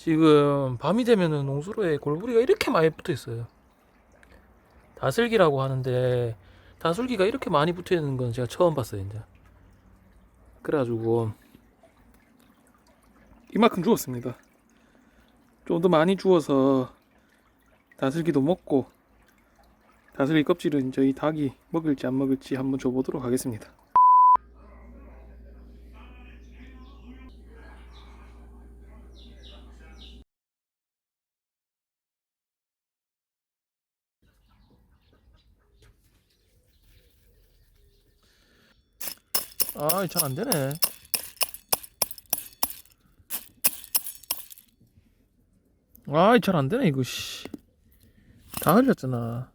지금 밤이 되면은 농수로에 골부리가 이렇게 많이 붙어 있어요. 다슬기라고 하는데 다슬기가 이렇게 많이 붙어 있는 건 제가 처음 봤어요, 이제. 그래가지고 이만큼 주웠습니다. 좀 더 많이 주워서 다슬기도 먹고 다슬기 껍질은 저희 닭이 먹을지 안 먹을지 한번 줘보도록 하겠습니다. 아, 잘안 되네. 아, 잘안 되네, 이거, 씨. 다 흘렸잖아.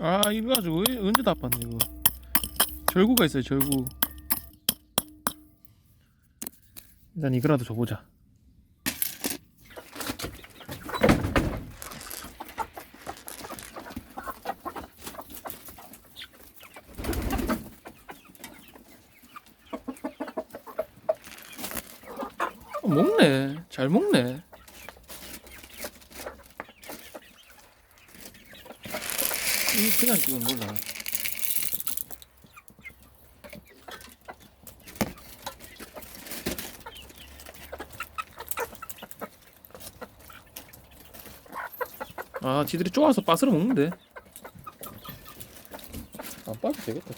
아, 이거 가지고 언제 다 봤네, 이거. 절구가 있어요, 절구. 일단 이거라도 줘보자. 어, 먹네. 잘 먹네. 이 그냥 지금 몰라. 아, 지들이 쪼아서 빠스로 먹는데. 안 빠도 되겠다.